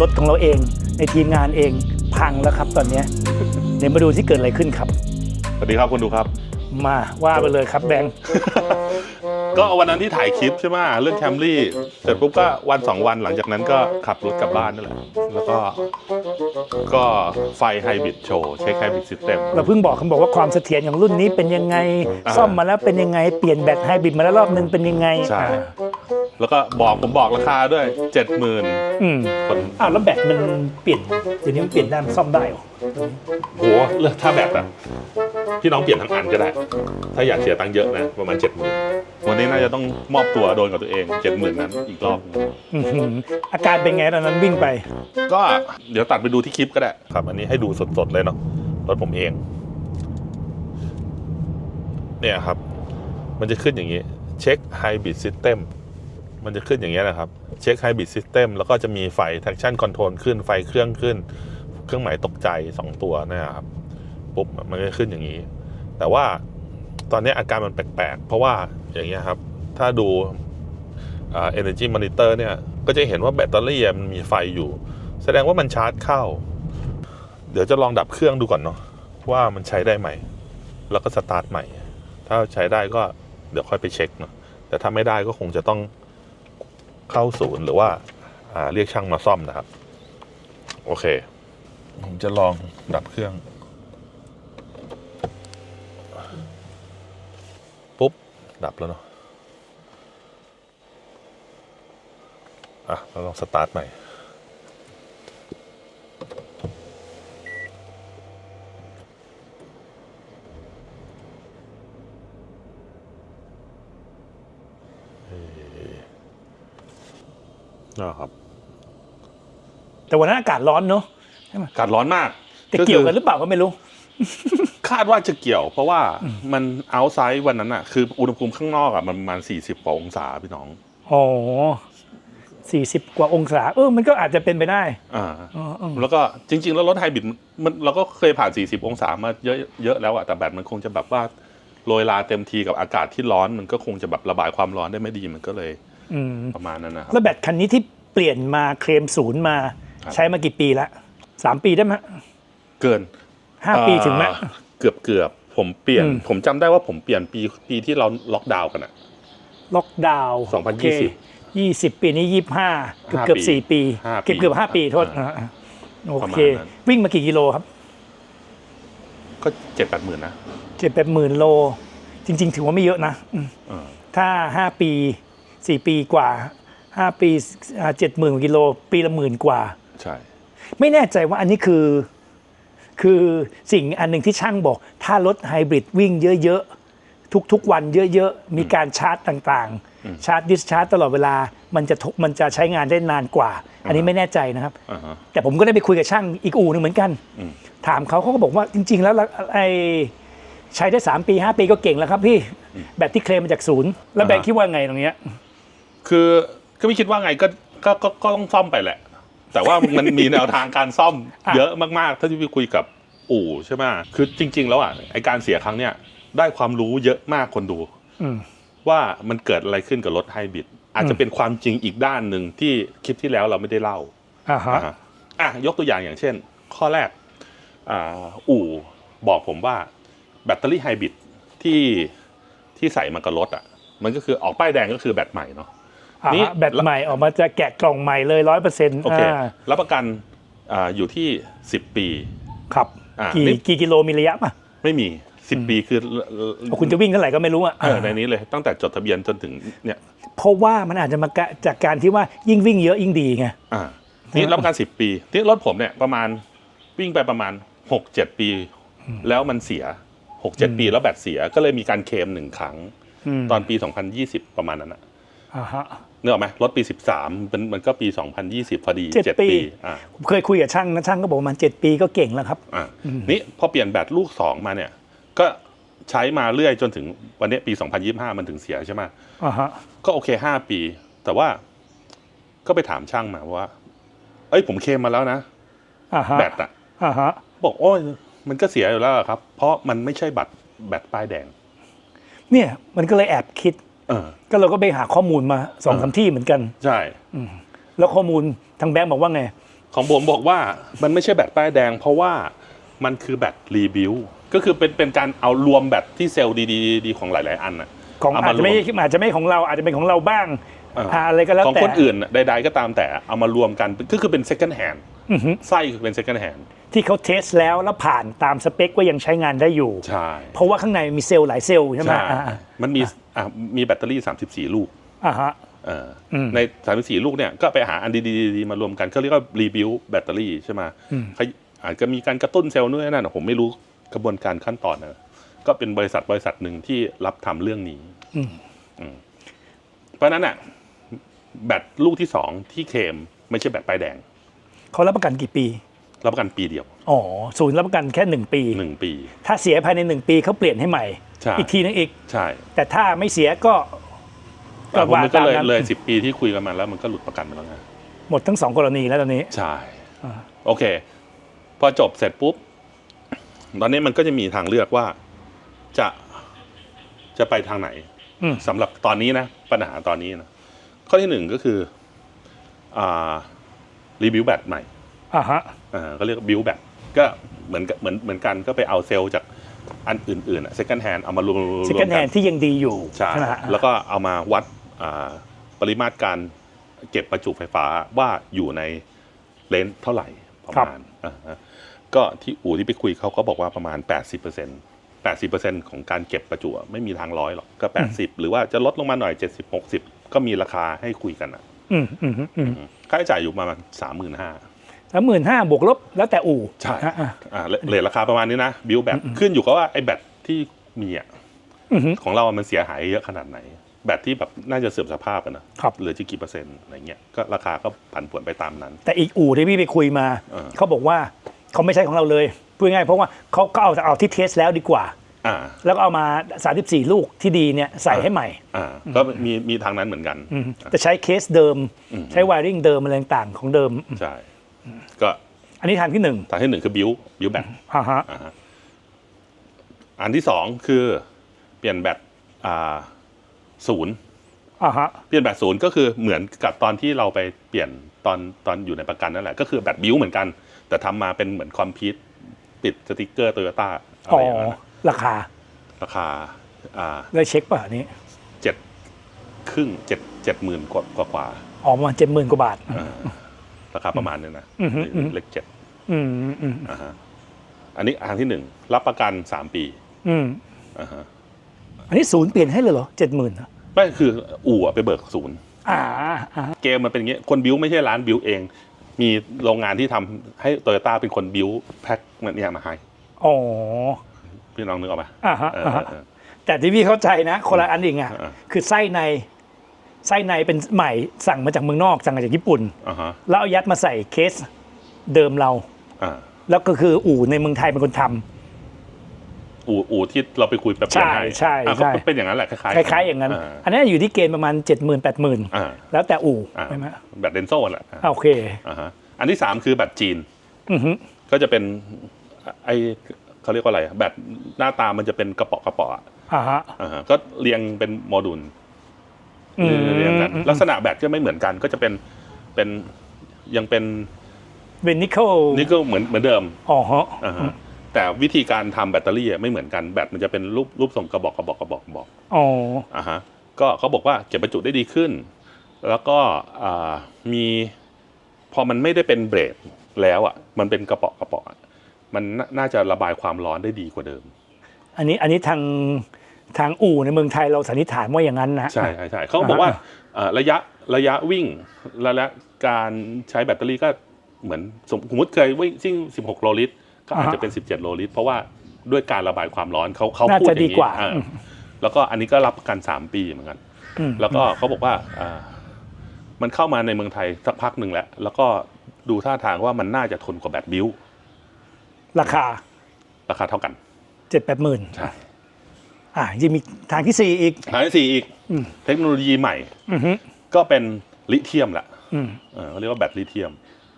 รถของเราเอง ในทีมงานเองพังแล้วครับตอนเนี้ยเดี๋ยวมาดูที่เกิดอะไรขึ้นครับ สวัสดีครับคุณดูครับ มาว่าไปเลยครับแบงค์ ก็วันนั้นที่ถ่ายคลิปใช่ไหมเรื่องแคมรี่เสร็จปุ๊บก็วันสองวันหลังจากนั้นก็ขับรถกลับบ้านนั่นแหละแล้วก็ ก็ไฟไฮบริดโชว์เช็คไฮบริดซิสเต็ม เราเพิ่งบอกเขาบอกว่าความเสถียรของรุ่นนี้เป็นยังไง อ่า ซ่อมมาแล้วเป็นยังไง เปลี่ยนแบตไฮบริดมาแล้วรอบนึงเป็นยังไงใช่ อ่าแล้วก็บอกผมบอกราคาด้วยเจ็ดหมื่นอืมคน อ้าวแล้วแบตมันเปลี่ยนเดี๋ยวนี้มันเปลี่ยนได้มันซ่อมได้เหรอโหเลือกถ้าแบบอะพี่น้องเปลี่ยนทั้งอันก็ได้ ถ้าอยากเสียตังค์เยอะนะ ประมาณเจ็ดหมื่นวันนี้น่าจะต้องมอบตัวโดนกับตัวเองเจ็ดหมื่นนั้นอีกรอบหนึ่งอื้อหืออาการเป็นไงตอนนั้นวิ่งไป ก็เดี๋ยวตัดไปดูที่คลิปก็ได้ครับ อันนี้ให้ดูสดๆเลยเนาะรถผมเอง เนี่ยครับ มันจะขึ้นอย่างนี้ เช็คไฮบริดซิสเต็มมันจะขึ้นอย่างนี้ยนะครับ เช็คไฮบริดซิสเต็มแล้วก็จะมีไฟ traction control ขึ้นไฟเครื่องขึ้น เครื่องหมายตกใจ 2 ตัวนะครับปุ๊บมันก็ขึ้นอย่างนี้ แต่ว่าตอนนี้อาการมันแปลกๆ เพราะว่าอย่างเงี้ยครับ ถ้าดูเอ่า energy monitor เนี่ย ก็จะเห็นว่าแบตเตอรี่มันมีไฟอยู่ แสดงว่ามันชาร์จเข้า เดี๋ยวจะลองดับเครื่องดูก่อนเนาะว่ามันใช้ได้ไหม แล้วก็สตาร์ทใหม่ ถ้าใช้ได้ก็เดี๋ยวค่อยไปเช็คเนาะแต่ถ้าไม่ได้ก็คงจะต้องเข้าศูนย์หรือว่าอ่าเรียกช่างมาซ่อมนะครับ โอเค ผมจะลองดับเครื่อง ปุ๊บ ดับแล้วเนาะอะเราลองสตาร์ทใหม่นะครับ แต่วันนั้นอากาศร้อนเนอะ อากาศร้อนมากจะเกี่ยวกันหรือเปล่าก็ไม่รู้ คาดว่าจะเกี่ยว เพราะว่ามันเอาไซด์วันนั้นอะคืออุณหภูมิข้างนอกอะมันประมาณ40กว่าองศาพี่น้องอ๋อสี่สิบกว่าองศาเออมันก็อาจจะเป็นไปได้อ่าอ๋ออ๋อแล้วก็จริง ๆ แล้วรถไฮบริดมันเราก็เคยผ่าน40องศามาเยอะเยอะแล้วอะแต่แบตมันคงจะแบบว่าโรยลาเต็มทีกับอากาศที่ร้อนมันก็คงจะแบบระบายความร้อนได้ไม่ดีมันก็เลยอืมประมาณนั้นนะครับแล้วแบตคันนี้ที่เปลี่ยนมาเคลมศูนย์มาครับใช้มากี่ปีละ สามปีได้ไหมเกินห้าปีถึงไหมอ่าเกือบเกือบผมเปลี่ยนอืมผมจำได้ว่าผมเปลี่ยนปีปีที่เราล็อกดาวน์กันอะล็อกดาวน์2020ยี่สิบปีนี้ยี่ห้าเกือบห้าเกือบปีสี่ปีห้าเกือบปีเกือบห้าปีโทษอ่าอ่าโอประมาเคณนั้นวิ่งมากี่กิโลครับ ก็เจ็ดแปดหมื่นนะเจ็ดแปดหมื่นโล จริง ๆ ถือว่าไม่เยอะนะอืมเออถ้าห้าปีสี่ปีกว่าห้าปีเจ็ดหมื่นกิโล ปีละหมื่นกว่า ใช่ ไม่แน่ใจว่าอันนี้คือ คือสิ่งอันหนึ่งที่ช่างบอก ถ้ารถไฮบริดวิ่งเยอะๆ ทุกๆวันเยอะๆ มีการชาร์จต่างๆ ชาร์จดิสชาร์จตลอดเวลามันจะทมันจะใช้งานได้นานกว่า อันนี้ไม่แน่ใจนะครับอ่าฮะแต่ผมก็ได้ไปคุยกับช่างอีกอู่หนึงเหมือนกันอืมถามเขาเขาก็บอกว่าจริง ๆ แล้วละไอใช้ได้ 3 ปี 5 ปีก็เก่งแล้วครับพี่แบตที่เคลมมาจากศูนย์แล้วแบงค์คิดว่าไงตรงเนี้ยคือก็ไม่คิดว่าไงก็ก็ก็ก็ต้องซ่อมไปแหละ แต่ว่ามันมีแนวทางการซ่อมอะเยอะมากๆ ถ้าที่พี่คุยกับอู่ใช่ไหมคือจริง ๆ แล้วอะไอการเสียครั้งเนี้ยได้ความรู้เยอะมากคนดูอืมว่ามันเกิดอะไรขึ้นกับรถไฮบริดอาจจะอืมเป็นความจริงอีกด้านหนึ่งที่คลิปที่แล้วเราไม่ได้เล่าอ่าฮะอะอะยกตัวอย่างอย่างเช่น ข้อแรกอ่าอู่บอกผมว่าแบตเตอรี่ไฮบริดที่ที่ใส่มากับรถอะมันก็คือออกป้ายแดงก็คือแบตใหม่เนาะอ่า นี่ฮะแบตใหม่ออกมาจะแกะกล่องใหม่เลยร้อยเปอร์เซ็นต์โอเครับรับประกันอ่าอยู่ที่10ปี ครับอ่ากี่นี่กี่กิโลมีระยะป่ะ ไม่มี10ปีคือคุณจะวิ่งเท่าไหร่ก็ไม่รู้อะเออในนี้เลยตั้งแต่จดทะเบียนจนถึงเนี่ยเพราะว่ามันอาจจะมากะจากการที่ว่ายิ่งวิ่งเยอะยิ่งดีไงอ่านี่รับประกัน10ปีที่รถผมเนี่ยประมาณวิ่งไปประมาณ6-7ปี แล้วมันเสีย6-7ปีแล้วแบตเสียก็เลยมีการเคลมหนึ่งครั้งมตอนปี2020ประมาณนั้นนะอ่าฮะ เนื้ออกไหมรถปี 13เป็นมันก็ปี 2020 พอดี เจ็ด7 ปี ปีอ่าผมเคยคุยกับช่างนะช่างก็บอกว่ามันเจ็ดปีก็เก่งแล้วครับ อ่านี่พอเปลี่ยนแบตลูก 2 มาเนี่ย ก็ใช้มาเรื่อยจนถึงวันเนี้ยปี 2025 มันถึงเสียใช่ไหมอ่าฮะ ก็โอเค 5 ปี แต่ว่าก็ไปถามช่างมาว่า เอ้ยผมเคลมมาแล้วนะ อ่าฮะแบตอะอ่าฮะ บอกโอ้ยมันก็เสียอยู่แล้วอะครับ เพราะมันไม่ใช่บัตรแบตป้ายแดง เนี่ยมันก็เลยแอบคิดเออ ก็เราก็ไปหาข้อมูลมาสองสามที่เหมือนกันใช่แล้วข้อมูลทางแบงก์บอกว่าไง ของผมบอกว่ามันไม่ใช่แบตป้ายแดง เพราะว่ามันคือแบตรีบิวก็คือเป็นเป็นการเอารวมแบตที่เซลล์ดีๆของหลาย ๆ อันน่ะของเอาอามาจจะไม่รวมอาจจะไม่ของเราอาจจะเป็นของเราบ้างเอออ่าอะไรก็แล้วของแต่คนอื่นน่ะใดๆก็ตามแต่เอามารวมกันก็คือเป็น second hand อือฮึไส้คือเป็น second hand ที่เขาเทสแล้วแล้วผ่านตามสเปคว่ายังใช้งานได้อยู่ ใช่เพราะว่าข้างในมีเซลล์หลายเซลล์ใช่ไหมใช่อ่าอ่ามันมีอะมีแบตเตอรี่ 34 ลูกอ่าฮะ เอออม ใน 34 ลูกเนี่ยก็ไปหาอันดีๆๆมารวมกันก็เรียกว่ารีบิวแบตเตอรี่ใช่ไหมอืมเขาอาจจะมีการกระตุ้นเซลล์นู่นนนั่นผมไม่รู้กระบวนการขั้นตอนนะก็เป็นบริษัทบริษัทหนึ่งที่รับทำเรื่องนี้อืมอืมเพราะฉะนั้นอะแบตลูกที่สองที่เคลมไม่ใช่แบตป้ายแดง เขารับประกันกี่ปี รับประกันปีเดียว อ๋อศูนย์รับประกันแค่หนึ่งปีหนึ่งปี ถ้าเสียภายในหนึ่งปีเขาเปลี่ยนให้ใหม่ ใช่ อีกทีนึงอีก ใช่แต่ถ้าไม่เสียก็ก็อะผมว่านึกก็ตามเลยนั้นเลยสิบปีที่คุยกันมาแล้วมันก็หลุดประกันไปแล้วไงหมดทั้งสองกรณีแล้วตอนนี้ ใช่ อ่า โอเค พอจบเสร็จปุ๊บ ตอนนี้มันก็จะมีทางเลือกว่าจะจะไปทางไหนอืม สำหรับตอนนี้นะ ปัญหาตอนนี้นะ ข้อที่หนึ่งก็คืออ่ารีวิวแบตใหม่ อ่าฮะอ่าก็เรียกบิวแบตก็เหมือนกับเหมือนเหมือนกันก็ไปเอาเซลล์จากอันอื่นๆอะ second hand เอามารวมๆๆสกันแฮกันนที่ยังดีอยู่ใช่ไหมฮะแล้วก็เอามาวัดอ่าปริมาตรการเก็บประจุไฟฟ้าว่าอยู่ในเลนส์เท่าไหร่ประมาณอ่าฮะก็ที่อู่ที่ไปคุยเขาก็บอกว่าประมาณ 80% 80%ของการเก็บประจุอะไม่มีทางร้อยหรอกก็ 80 หรือว่าจะลดลงมาหน่อย 70 60 ก็มีราคาให้คุยกันอะอืมอืมอืมอืมค่าใช้จ่ายอยู่ประมาณ35,000 สามหมื่นห้าบวกลบแล้วแต่อู่ใช่อ่าอ่าอ่าเลเลทราคาประมาณนี้นะ บิวแบตขึ้นอยู่กับว่าไอ้แบตที่มีอะอือฮึของเรามันเสียหายเยอะขนาดไหน แบตที่แบบน่าจะเสื่อมสภาพกันนะครับเหลือจะกี่เปอร์เซ็นต์อะไรเงี้ยก็ราคาก็ผันผวนไปตามนั้น แต่อีกอู่ที่พี่ไปคุยมาเออเขาบอกว่าเขาไม่ใช่ของเราเลยพูดง่ายๆเพราะว่าเขาก็เอาเอาที่เทสแล้วดีกว่าอ่าแล้วก็เอามา 34 ลูกที่ดีเนี่ยใส่ให้ใหม่อ่าก็มีมีทางนั้นเหมือนกันอืมแต่ใช้เคสเดิมอืมใช้วายริงเดิมอะไรต่างๆของเดิมใช่ ก็อันนี้ทางที่หนึ่งทางที่หนึ่งคือบิวบิวแบตอ่าฮะอ่าฮะอันที่สองคือเปลี่ยนแบตอ่าศูนย์อ่าฮะเปลี่ยนแบตศูนย์ก็คือเหมือนกับตอนที่เราไปเปลี่ยนตอนตอนอยู่ในประกันนั่นแหละ ก็คือแบตบิวเหมือนกัน แต่ทำมาเป็นเหมือนคอมพิวติดสติกเกอร์โตโยต้าอะอ๋ไรออย่างเงี้ยราคา ราคาอ่าได้เช็คป่ะอันนี้เจ็ดครึ่งเจ็ดเจ็ดหมื่นกว่ากว่ากว่าออกมาเจ็ดหมื่นกว่าบาทอ่า ราคาประมาณนี้นะอืมอืมอืมเลขเจ็ดอืมอืมอ่าฮะอันนี้อันที่หนึ่งรับประกันสามปีอืมอ่าฮะอันนี้ศูนย์เปลี่ยนให้เลยเหรอเจ็ดหมื่นไม่คืออู่อะไปเบิกศูนย์อ่าอ่าเกมมันเป็นอย่างเงี้ยคนบิวไม่ใช่ร้านบิวเอง มีโรงงานที่ทำให้โตโยต้าเป็นคนบิวแพ็คมันเนี่ยมาให้อ๋อพี่น้องนึกออกไหมอ่าฮะเอออ่าฮะเออแต่ที่พี่เข้าใจนะ คนละอันอีกอะอ่าคือไส้ใน ไส้ในเป็นใหม่สั่งมาจากเมืองนอกสั่งมาจากญี่ปุ่น อ่าฮะแล้วเอายัดมาใส่เคสเดิมเรา อ่าแล้วก็คืออู่ในเมืองไทยเป็นคนทำ อู่อู่ที่เราไปคุยแบบใช่ใช่อะใช่ก็เป็นอย่างนั้นแหละคล้ายคล้ายๆอย่างนั้น อันนี้อยู่ที่เกณฑ์ประมาณ 7 0 0 0 0 8 0 0 0อ่าแล้วแต่อู่อ่าใช่ไหมแบบเดนโซแหละอ่าอ่าโอเคอ่าฮะอันที่สามคือแบบจีน อือฮึก็จะเป็นไอเขาเรียกว่าอะไรอะแบบหน้าตามันจะเป็นกระเป๋อกระเป๋ออะอ่าฮะอ่าฮะก็เรียงเป็นโมดูลอืม เรียงกันลักษณะแบตก็ไม่เหมือนกัน ก็จะเป็นเป็นยังเป็นเป็นนิกเกิลนี่ก็เหมือนเหมือนเดิมอ๋อฮะอ่าฮะแต่วิธีการทำแบตเตอรี่อะไม่เหมือนกันแบตมันจะเป็นรูปรูปทรงกระบอกกระบอกกระบอกกระบอกอ๋ออ่าฮะก็เขาบอกว่าเก็บประจุได้ดีขึ้น แล้วก็อ่ามีพอมันไม่ได้เป็นเบรดแล้วอะมันเป็นกระเป๋อกระเป๋ออะมันน่าน่าจะระบายความร้อนได้ดีกว่าเดิม อันนี้อันนี้ทาง ทางอู่ในเมืองไทยเราสันนิษฐานว่าอย่างนั้นนะ ใช่ใช่ใช่เขาก็บอกว่าอ่าเอ่อระยะระยะวิ่งระยะการใช้แบตเตอรี่ก็เหมือนสมสมมติเคยวิ่งซิ่ง 16 โลลิตร ก็อาจจะเป็น 17 โลลิตร เพราะว่าด้วยการระบายความร้อนเขาเขาน่าพูดจะอย่าดีงกนี้ว่า อ่าอืมแล้วก็อันนี้ก็รับประกัน 3 ปีเหมือนกัน อืมแล้วก็เขาบอกว่าอ่า มันเข้ามาในเมืองไทยสักพักหนึ่งแล้ว แล้วก็ดูท่าทางว่ามันน่าจะทนกว่าแบตบิวราคาราคาเท่ากัน เจ็ดแปดหมื่นใช่ อ่ายังมีทางที่สี่อีก ทางที่สี่อีกอืมเทคโนโลยีใหม่อือฮึก็เป็นลิเธียมแหละอืมเออเขาเรียกว่าแบตลิเธียม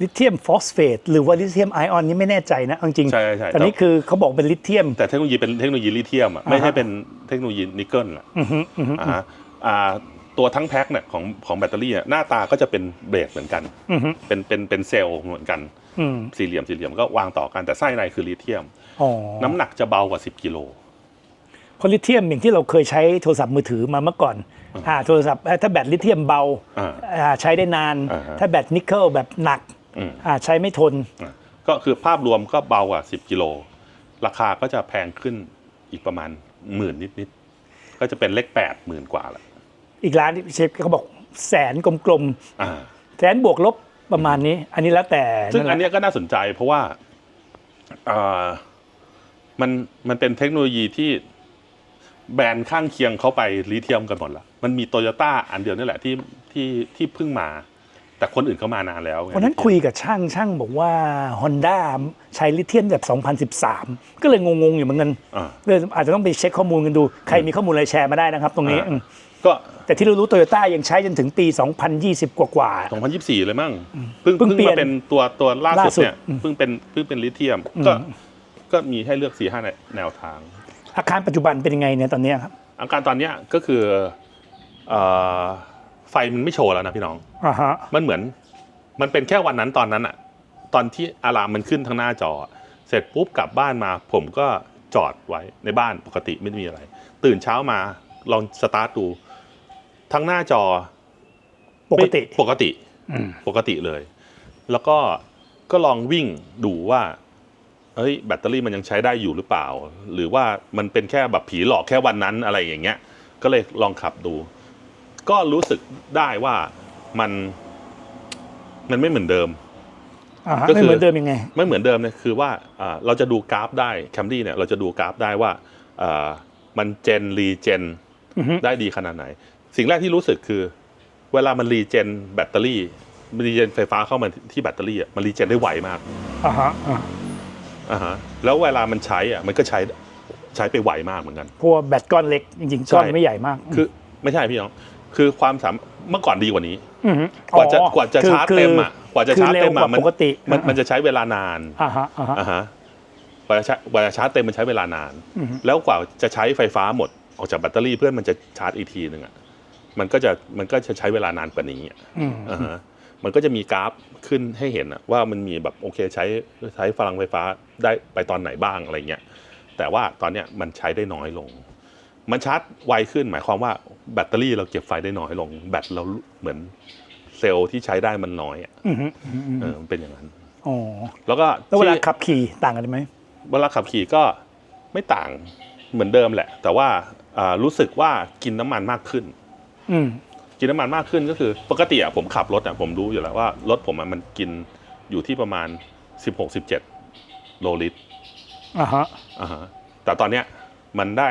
ลิเธียมฟอสเฟตหรือว่าลิเธียมไอออนนี่ไม่แน่ใจนะเอาจริงใช่ใช่ตอนนี้คือเขาบอกเป็นลิเธียม แต่เทคโนโลยีเป็นเทคโนโลยีลิเธียมอะไม่ใช่เป็นเทคโนโลยีนิกเกิลอะอือฮึอือฮึอ่าฮะอ่าตัวทั้งแพ็คเนี่ยของของแบตเตอรี่อะหน้าตาก็จะเป็นเบรกเหมือนกันอือฮึเป็นเป็นเป็นเซลล์เหมือนกันอืมสี่เหลี่ยมสี่เหลี่ยมก็วางต่อกันแต่ไส้ในคือลิเธียมอ๋อน้ำหนักจะเบากว่า 10กิโลเพ ราะลิเธียมอย่างที่เราเคยใช้โทรศัพท์มือถือมาเมื่อก่อนอ่าโทรศัพท์เอ่อถ้าแบตลิเธียมเบาอ่าอ่าใช้ได้นานอ่าฮะถ้าแบตนิกเกิลแบบหนักอืมอ่าใช้ไม่ทนอะก็คือภาพรวมก็เบากว่า 10 กิโล ราคาก็จะแพงขึ้นอีกประมาณหมื่นนิดๆ ก็จะเป็นเลขแปดหมื่นกว่าละอีกร้านที่เชฟเขาบอกแสนกลมอ่าๆแสนบวกลบประมาณนี้ อันนี้แล้วแต่ ซึ่งแหละอันเนี้ยก็น่าสนใจเพราะว่าอ่ามันมันเป็นเทคโนโลยีที่ แบรนด์ข้างเคียงเขาไปลิเธียมกันหมดละมันมีโตโยต้าอันเดียวนี่แหละที่ที่ที่เพิ่งมา แต่คนอื่นเขามานานแล้วไงวันนั้นคุยกับช่างช่างบอกว่า Honda ใช้ลิเธียมแบบ 2013 ก็เลยงงๆอยู่เหมือนกันอ่าเลยอาจจะต้องไปเช็คข้อมูลกันดู ใครมีข้อมูลอะไรแชร์มาได้นะครับ ตรงนี้อ่าอืมก็แต่ที่เรารู้โตโยต้ายังใช้จนถึงปี 2020 กว่าๆ2024 เลยมั้งเพิ่งเพิ่งเพิ่งเปลี่ยมานเป็นตัวตัวล่าล่าสุสุดดเนี่ยอืมเพิ่งเป็นเพิ่งเป็นลิเธียมอืมก็ก็มีให้เลือก4ี่ห้าแนวทาง อาคารปัจจุบันเป็นยังไงเนี่ยตอนเนี้ยครับอาการตอนเนี้ยก็คือเอ่อไฟมันไม่โชว์แล้วนะพี่น้อง อ่าฮะมันเหมือนมันเป็นแค่วันนั้นตอนนั้นอะตอนที่อารามมันขึ้นทางหน้าจอ เสร็จปุ๊บกลับบ้านมา ผมก็จอดไว้ในบ้านปกติไม่ได้มีอะไร ตื่นเช้ามาลองสตาร์ทดูทั้งหน้าจอปกติ ไม่ปกติอืม ปกติเลย แล้วก็ก็ลองวิ่งดูว่า เฮ้ยแบตเตอรี่มันยังใช้ได้อยู่หรือเปล่า หรือว่ามันเป็นแค่แบบผีหลอกแค่วันนั้นอะไรอย่างเงี้ย ก็เลยลองขับดู ก็รู้สึกได้ว่ามันมันไม่เหมือนเดิมอ่าฮะก็ไม่คือเหมือนเดิมยังไง ไม่เหมือนเดิมเนี่ยคือว่าอ่าเราจะดูกราฟได้แคมรี่เนี่ยเราจะดูกราฟได้ว่าอ่ามันเจนรีเจนอือฮึได้ดีขนาดไหน สิ่งแรกที่รู้สึกคือ เวลามันรีเจนแบตเตอรี่รีเจนไฟฟ้าเข้ามาที่แบตเตอรี่อะมันรีเจนได้ไวมากอ่าฮะ อ่าอ่าฮะแล้วเวลามันใช้อะมันก็ใช้ใช้ไปไวมากเหมือนกันเพราะวกแบตก้อนเล็กจริงๆก้อนใช่ไม่ใหญ่มาก คือไม่ใช่พี่น้อง คือความสามเมื่อก่อนดีกว่านี้อฮึกว่าจะอ๋อกว่าจะคือชาร์จคือเต็มอะกว่าจะคือชาร์จเต็มเร็วกอะว่ามันปกติมันมันจะใช้เวลานานอ่าฮะอ่าฮะอ่าฮะกว่าจะชาร์จกว่าจะชาร์จเต็มมันใช้เวลานาน แล้วกว่าจะใช้ไฟฟ้าหมดออกจากแบตเตอรี่เพื่อมันจะชาร์จอีกทีหนึ่งอะมันก็จะมันก็จะใช้เวลานานกว่านี้อะอื มอ่าฮะมันก็จะมีกราฟขึ้นให้เห็นอะว่ามันมีแบบโอเคใช้ใช้พลังไฟฟ้าได้ไปตอนไหนบ้างอะไรเงี้ยแต่ว่าตอนเนี้ยมันใช้ได้น้อยลง มันชาร์จไวขึ้นหมายความว่าแบตเตอรี่เราเก็บไฟได้น้อยลง แบตเราเหมือนเซลล์ที่ใช้ได้มันน้อยอะอือฮึอือฮึเออมันเป็นอย่างนั้นอ๋อแล้วก็แล้วเวลาที่ขับขี่ต่างกันไหมเวลาขับขี่ก็ไม่ต่างเหมือนเดิมแหละ แต่ว่าอ่ารู้สึกว่ากินน้ำมันมากขึ้นอืม กินน้ำมันมากขึ้นก็คือ ปกติอะผมขับรถอะผมรู้อยู่แล้วว่ารถผมอะมันกินอยู่ที่ประมาณ 16-17 โลลิตรอ่าฮะอ่าฮะแต่ตอนเนี้ยมันได้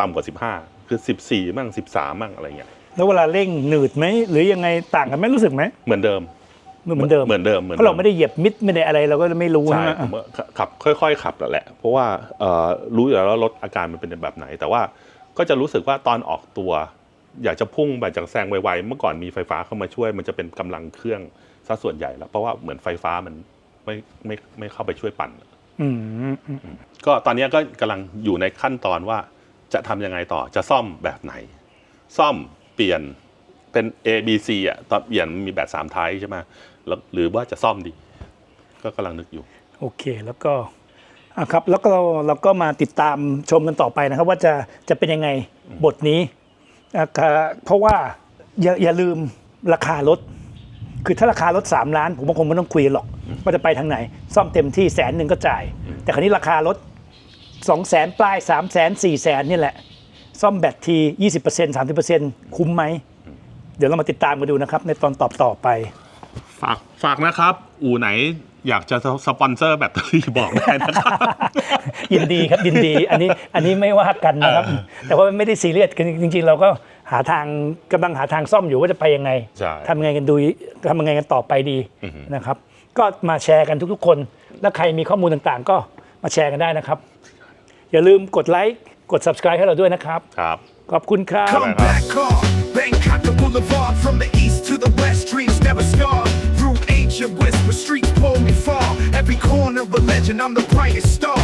ต่ำกว่า 15 คือ 14มั่ง13มั่งอะไรเงี้ยแล้วเวลาเร่งหนืดไหมหรือยังไงต่างกันไหมรู้สึกไหมเหมือนเดิมเหมือนเดิมเหมือนเดิมเหมือนเพราะเราไม่ได้เหยียบมิดไม่ได้อะไรเราก็ไม่รู้ใช่ใช่ไหมผมว่าขับค่อย ๆ ขับแล้วแหละ เพราะว่าเอ่อรู้อยู่แล้วว่ารถอาการมันเป็นแบบไหน แต่ว่าก็จะรู้สึกว่าตอนออกตัว อยากจะพุ่งแบบจากแซงไวๆเมื่อก่อนมีไฟฟ้าเข้ามาช่วย มันจะเป็นกำลังเครื่องซะส่วนใหญ่แล้ว เพราะว่าเหมือนไฟฟ้ามันไม่ไม่ไม่เข้าไปช่วยปั่นอืมอืมก็ตอนนี้ก็กำลังอยู่ในขั้นตอนว่าจะทำยังไงต่อจะซ่อมแบบไหน ซ่อมเปลี่ยนเป็น A B C อะตอนเปลี่ยนมีแบบสามไทยใช่ไหมแล้วหรือว่าจะซ่อมดี ก็กำลังนึกอยู่ โอเคแล้วก็อะครับแล้วก็เราเราก็มาติดตามชมกันต่อไปนะครับ ว่าจะจะเป็นยังไงบทนี้อะค่ะ เพราะว่าอย่าอย่าลืมราคารถ คือถ้าราคารถ 3 ล้าน ผมว่าคงไม่ต้องคุยหรอกว่าจะไปทางไหน ซ่อมเต็มที่แสนหนึ่งก็จ่าย แต่คราวนี้ราคารถ2แสนปลาย3แสน4แสนนี่แหละ ซ่อมแบตที 20% 30%คุ้มไหม เดี๋ยวเรามาติดตามกันดูนะครับ ในตอนตอบต่อไป ฝากฝากนะครับ อู่ไหน อยากจะสปอนเซอร์แบตเตอรี่บอกได้นะครับ ยินดีครับยินดี อันนี้อันนี้ไม่ว่ากันนะครับ แต่ว่าไม่ได้ซีเรียสกันจริง ๆ เราก็หาทางกำลังหาทางซ่อมอยู่ว่าจะไปยังไงใช่ทำยังไงกันดูทำยังไงกันต่อไปดีอือฮึนะครับ ก็มาแชร์กันทุกๆ คน แล้วใครมีข้อมูลต่างๆ ก็มาแชร์กันได้นะครับ อย่าลืมกดไลค์กด subscribe ให้เราด้วยนะครับครับขอบคุณครับ Come Come back on Bangkok the boulevard from the east to the west dreams never scarred ancient whisper streets pull me far. Every corner of a legend I'm the brightest star